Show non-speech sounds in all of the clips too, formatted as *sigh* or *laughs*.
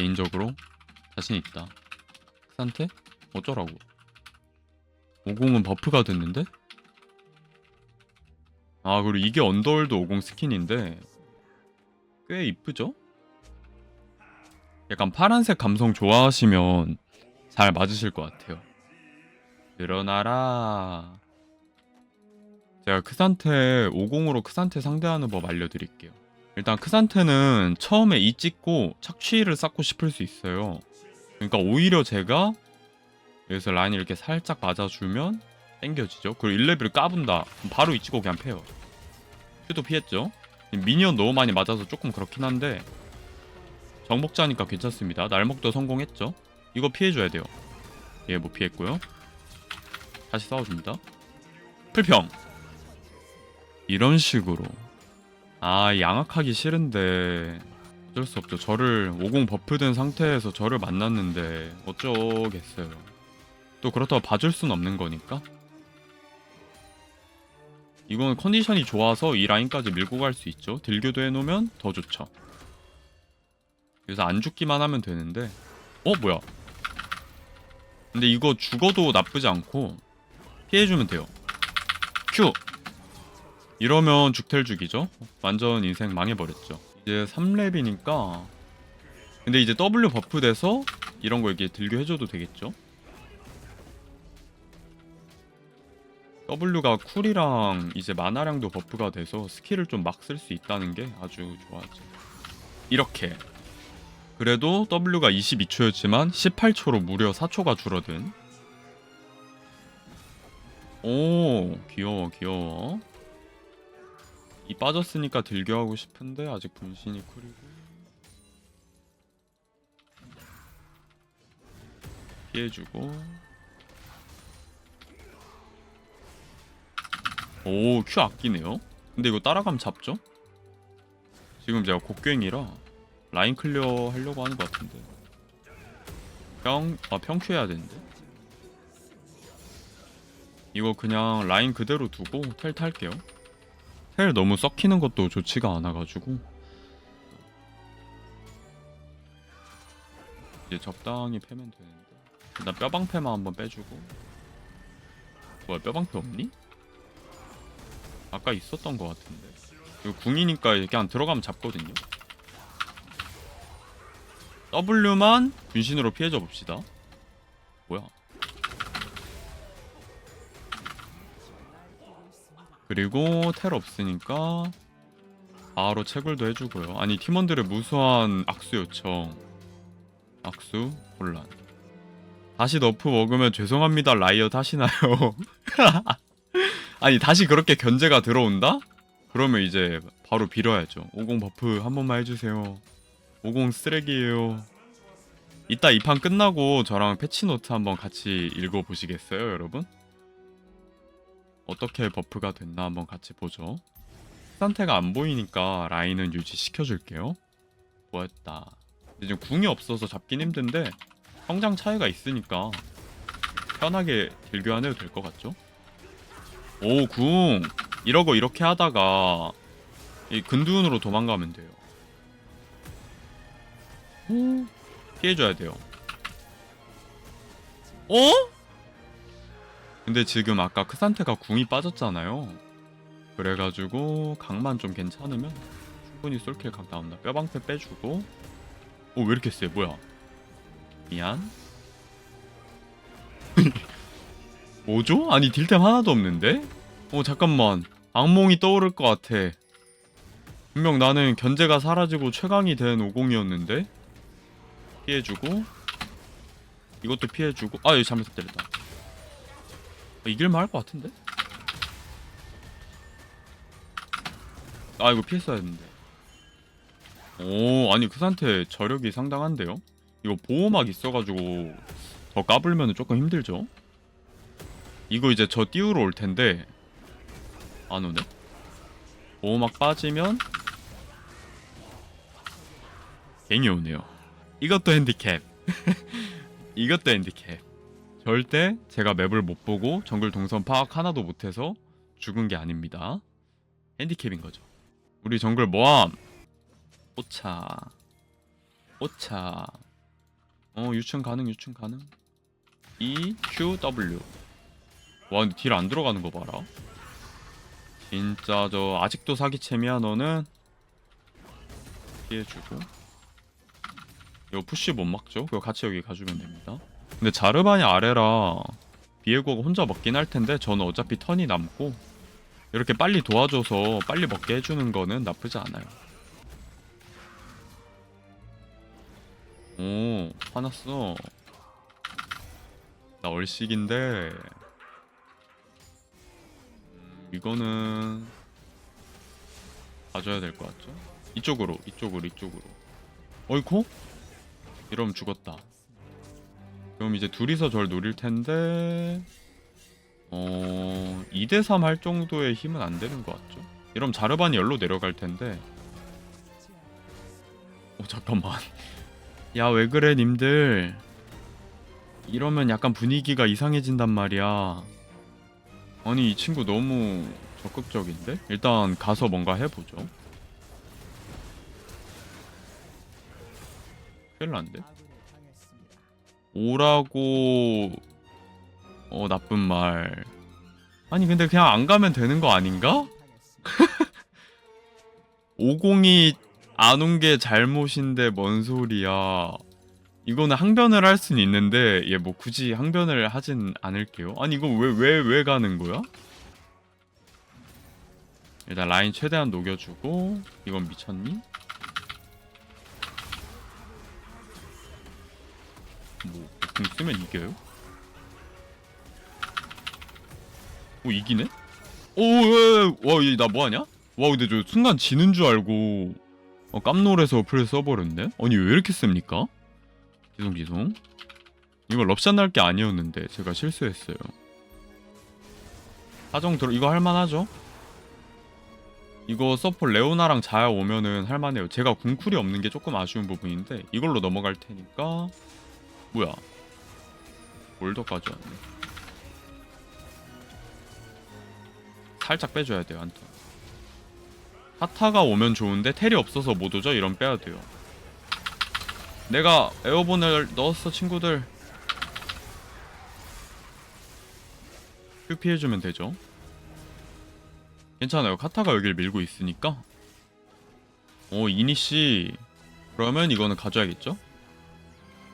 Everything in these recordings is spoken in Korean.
개인적으로 자신 있다. 상태? 어쩌라고? 50은 버프가 됐는데? 아 그리고 이게 언더월드 50 스킨인데 꽤 이쁘죠? 약간 파란색 감성 좋아하시면 잘 맞으실 것 같아요. 늘어나라. 제가 크산테 50으로 크산테 상대하는 법 알려드릴게요. 일단 크산테는 처음에 이 찍고 착취를 쌓고 싶을 수 있어요. 그러니까 오히려 제가 여기서 라인 이렇게 살짝 맞아주면 땡겨지죠. 그리고 1레벨을 까분다. 바로 이 찍고 그냥 패요. 큐도 피했죠. 미니언 너무 많이 맞아서 조금 그렇긴 한데 정복자니까 괜찮습니다. 날먹도 성공했죠. 이거 피해줘야 돼요. 얘 못 피했고요. 다시 싸워줍니다. 풀평. 이런 식으로. 아 양악하기 싫은데 어쩔 수 없죠. 저를 50 버프된 상태에서 저를 만났는데 어쩌겠어요. 또 그렇다고 봐줄 순 없는 거니까. 이건 컨디션이 좋아서 이 라인까지 밀고 갈 수 있죠. 딜교도 해놓으면 더 좋죠. 그래서 안 죽기만 하면 되는데 어 뭐야 근데 이거 죽어도 나쁘지 않고 피해주면 돼요 큐 이러면 죽텔 죽이죠. 완전 인생 망해버렸죠. 이제 3렙이니까 근데 이제 W 버프 돼서 이런 거 이렇게 딜교 해줘도 되겠죠? W가 쿨이랑 이제 마나량도 버프가 돼서 스킬을 좀 막 쓸 수 있다는 게 아주 좋아하죠. 이렇게. 그래도 W가 22초였지만 18초로 무려 4초가 줄어든. 오 귀여워 귀여워 이 빠졌으니까 딜교하고 싶은데 아직 분신이 쿨이고. 피해주고. 오 큐 아끼네요? 근데 이거 따라가면 잡죠? 지금 제가 곡괭이라 라인 클리어 하려고 하는 것 같은데. 평.. 아 평큐 해야 되는데? 이거 그냥 라인 그대로 두고 텔 탈게요 텔 너무 썩히는 것도 좋지가 않아가지고 이제 적당히 패면 되는데 일단 뼈방패만 한번 빼주고 뭐야 뼈방패 없니? 아까 있었던 것 같은데 이거 궁이니까 그냥 들어가면 잡거든요 W만 분신으로 피해줘 봅시다. 뭐야? 그리고 텔 없으니까 바로 채굴도 해주고요. 아니 팀원들의 무수한 악수 요청. 악수 혼란. 다시 너프 먹으면 죄송합니다 라이엇 하시나요? *laughs* 아니 다시 그렇게 견제가 들어온다? 그러면 이제 바로 빌어야죠. 50 버프 한 번만 해주세요. 50 쓰레기예요. 이따 이 판 끝나고 저랑 패치노트 한번 같이 읽어보시겠어요, 여러분? 어떻게 버프가 됐나 한번 같이 보죠. 상태가 안 보이니까 라인은 유지시켜줄게요. 뭐였다. 지금 궁이 없어서 잡긴 힘든데 성장 차이가 있으니까 편하게 딜교 안 해도 될 것 같죠? 오, 궁! 이러고 이렇게 하다가 이 근두운으로 도망가면 돼요. 오, 피해줘야 돼요. 어? 근데 지금 아까 크산테가 궁이 빠졌잖아요. 그래가지고 각만 좀 괜찮으면 충분히 솔킬 각 나온다. 뼈방패 빼주고 오 왜 이렇게 세? 뭐야? 미안. *laughs* 뭐죠? 아니 딜템 하나도 없는데? 어 잠깐만 악몽이 떠오를 것 같아. 분명 나는 견제가 사라지고 최강이 된 50이었는데 피해주고 이것도 피해주고 아 여기 잘못 때렸다 어, 이길만 할 것 같은데? 아 이거 피했어야 했는데 오 아니 그 상태 저력이 상당한데요? 이거 보호막 있어가지고 더 까불면 조금 힘들죠? 이거 이제 저 띄우러 올 텐데 안 오네? 보호막 빠지면 갱이 오네요 이것도 핸디캡 *laughs* 이것도 핸디캡 절대 제가 맵을 못 보고 정글 동선 파악 하나도 못해서 죽은 게 아닙니다. 핸디캡인 거죠. 우리 정글 모함. 오차. 오차. 어 유충 가능 유충 가능. E Q W. 와 근데 딜 안 들어가는 거 봐라. 진짜 저 아직도 사기챔이야 너는? 피해주고. 이거 푸시 못 막죠? 그거 같이 여기 가주면 됩니다 근데 자르반이 아래라 비에고가 혼자 먹긴 할 텐데 저는 어차피 턴이 남고 이렇게 빨리 도와줘서 빨리 먹게 해주는 거는 나쁘지 않아요. 오 화났어. 나 얼식인데. 음, 이거는 봐줘야 될 것 같죠? 이쪽으로 이쪽으로 이쪽으로. 어이코? 이러면 죽었다 그럼 이제 둘이서 절 노릴 텐데 어 2대3 할 정도의 힘은 안 되는 것 같죠? 이러면 자르반이 열로 내려갈 텐데 어 잠깐만 야 왜 그래 님들 이러면 약간 분위기가 이상해진단 말이야 아니 이 친구 너무 적극적인데? 일단 가서 뭔가 해보죠 큰일 난데? 오라고 어 나쁜 말 아니 근데 그냥 안 가면 되는 거 아닌가? *laughs* 50이 안 온 게 잘못인데 뭔 소리야 이거는 항변을 할 수는 있는데 얘 뭐 굳이 항변을 하진 않을게요 아니 이거 왜 왜 왜 가는 거야? 일단 라인 최대한 녹여주고 이건 미쳤니? 뭐공 쓰면 이겨요? 오 이기네? 오와나 뭐하냐? 와 근데 저 순간 지는 줄 알고 어, 깜놀해서 플레 써버렸네? 아니 왜 이렇게 씁니까? 지송 지송 이거 럽샷 날 게 아니었는데 제가 실수했어요 사정 들어 이거 할만하죠? 이거 서포 레오나랑 자야 오면은 할만해요 제가 궁쿨이 없는 게 조금 아쉬운 부분인데 이걸로 넘어갈 테니까 뭐야? 몰더까지 왔네. 살짝 빼줘야 돼요 한턴 하타가 오면 좋은데 텔이 없어서 못 오죠? 이런 빼야 돼요. 내가 에어본을 넣었어 친구들. 큐 피해주면 되죠? 괜찮아요. 카타가 여길 밀고 있으니까. 어 이니씨 그러면 이거는 가져야겠죠?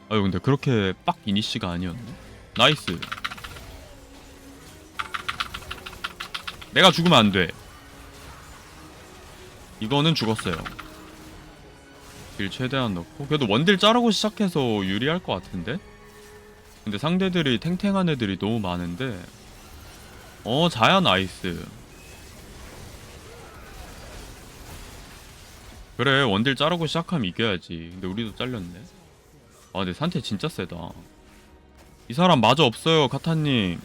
아유 근데 그렇게 빡 이니씨가 아니었네. 나이스. 내가 죽으면 안돼. 이거는 죽었어요. 딜 최대한 넣고. 그래도 원딜 자르고 시작해서 유리할 것 같은데? 근데 상대들이 탱탱한 애들이 너무 많은데. 어 자야 나이스. 그래 원딜 자르고 시작하면 이겨야지. 근데 우리도 잘렸네 아 근데 산태 진짜 세다. 이 사람 마저 없어요 카타님.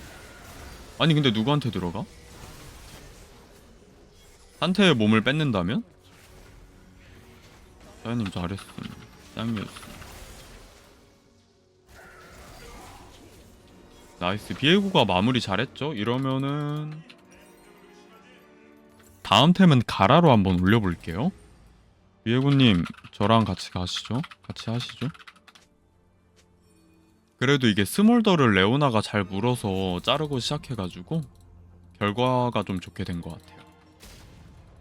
아니 근데 누구한테 들어가? 산태의 몸을 뺏는다면? 사장님 잘했음. 짱이었음. 나이스. 비에고가 마무리 잘했죠? 이러면은 다음 템은 가라로 한번 올려볼게요. 비에고님 저랑 같이 가시죠? 같이 하시죠 그래도 이게 스몰더를 레오나가 잘 물어서 자르고 시작해가지고 결과가 좀 좋게 된 것 같아요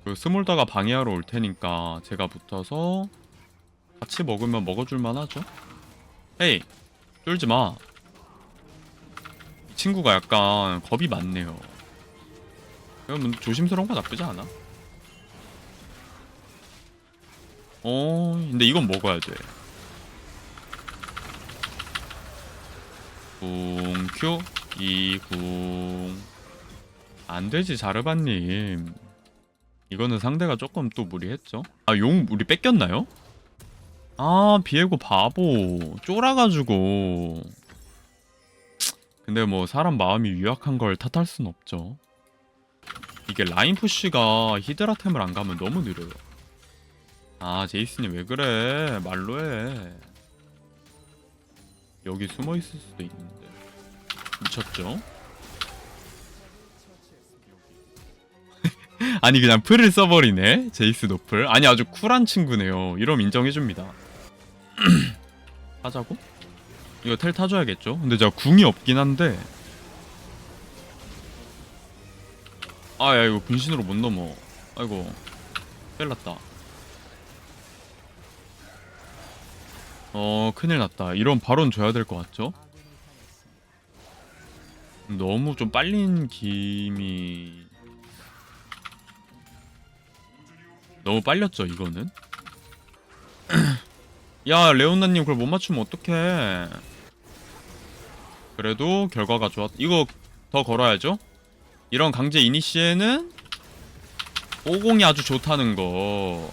그 스몰더가 방해하러 올 테니까 제가 붙어서 같이 먹으면 먹어줄만 하죠 헤이 쫄지 마. 이 친구가 약간 겁이 많네요. 그러면 조심스러운 거 나쁘지 않아. 어, 근데 이건 먹어야 돼. 궁, 큐, 이 궁. 안 되지, 자르반님. 이거는 상대가 조금 또 무리했죠. 아, 용 우리 뺏겼나요? 아, 비에고 바보. 쫄아가지고. 근데 뭐 사람 마음이 유약한 걸 탓할 순 없죠. 이게 라인 푸쉬가 히드라템을 안 가면 너무 느려요. 아, 제이슨이 왜 그래? 말로 해. 여기 숨어 있을 수도 있는데. 미쳤죠? *laughs* 아니 그냥 풀을 써버리네 제이스 노플 아니 아주 쿨한 친구네요 이럼 인정해줍니다 *clears throat* 하자고? 이거 텔 타줘야겠죠? 근데 제가 궁이 없긴 한데 아야 이거 분신으로 못 넘어 아이고 뺄랐다 어 큰일 났다. 이런 발언 줘야 될 것 같죠? 너무 좀 빨린 김이. 너무 빨렸죠 이거는? *clears throat* 야 레오나님 그걸 못 맞추면 어떡해? 그래도 결과가 좋았 이거 더 걸어야죠? 이런 강제 이니시에는 50이 아주 좋다는 거.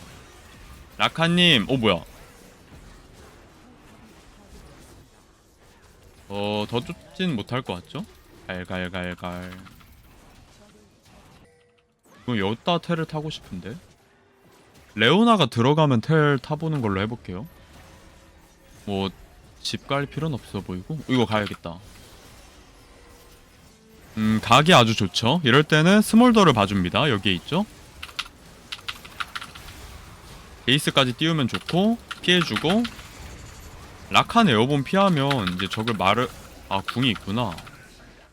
라카님 어 뭐야 어 더 쫓진 못할 것 같죠? 갈갈갈갈. 이거 여기다 텔을 타고 싶은데? 레오나가 들어가면 텔 타보는 걸로 해볼게요. 뭐 집 갈 필요는 없어 보이고. 이거 가야겠다. 음 각이 아주 좋죠? 이럴 때는 스몰더를 봐줍니다. 여기에 있죠? 베이스까지 띄우면 좋고 피해주고 라칸 에어본 피하면 이제 적을 마르 아 궁이 있구나.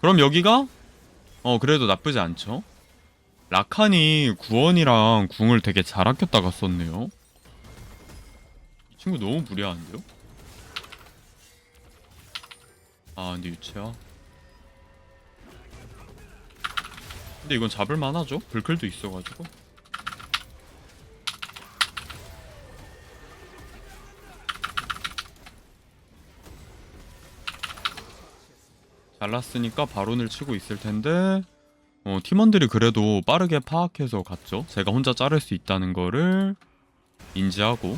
그럼 여기가? 어 그래도 나쁘지 않죠. 라칸이 구원이랑 궁을 되게 잘 아꼈다가 썼네요. 이 친구 너무 무리하는데요? 아 근데 유채야? 근데 이건 잡을만 하죠? 불클도 있어가지고 잘랐으니까 바론을 치고 있을 텐데 어, 팀원들이 그래도 빠르게 파악해서 갔죠 제가 혼자 자를 수 있다는 거를 인지하고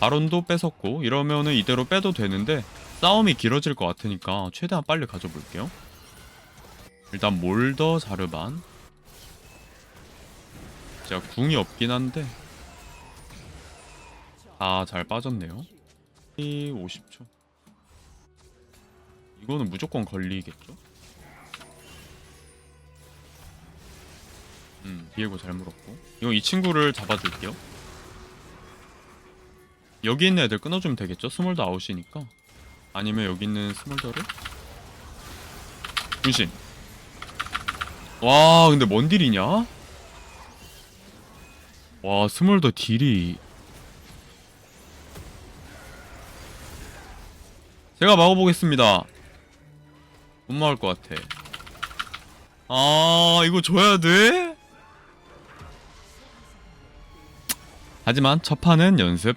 바론도 뺏었고 이러면은 이대로 빼도 되는데 싸움이 길어질 것 같으니까 최대한 빨리 가져볼게요. 일단 몰더 자르반. 제가 궁이 없긴 한데 아 잘 빠졌네요. 이 50초. 이거는 무조건 걸리겠죠? 음, 디에고 잘 물었고. 이거 이 친구를 잡아줄게요. 여기 있는 애들 끊어주면 되겠죠? 스몰더 아웃이니까. 아니면 여기 있는 스몰더를 분신 와 근데 뭔 딜이냐 와 스몰더 딜이 제가 막아보겠습니다 못 막을 것 같아 아 이거 줘야 돼? 하지만 첫 판은 연습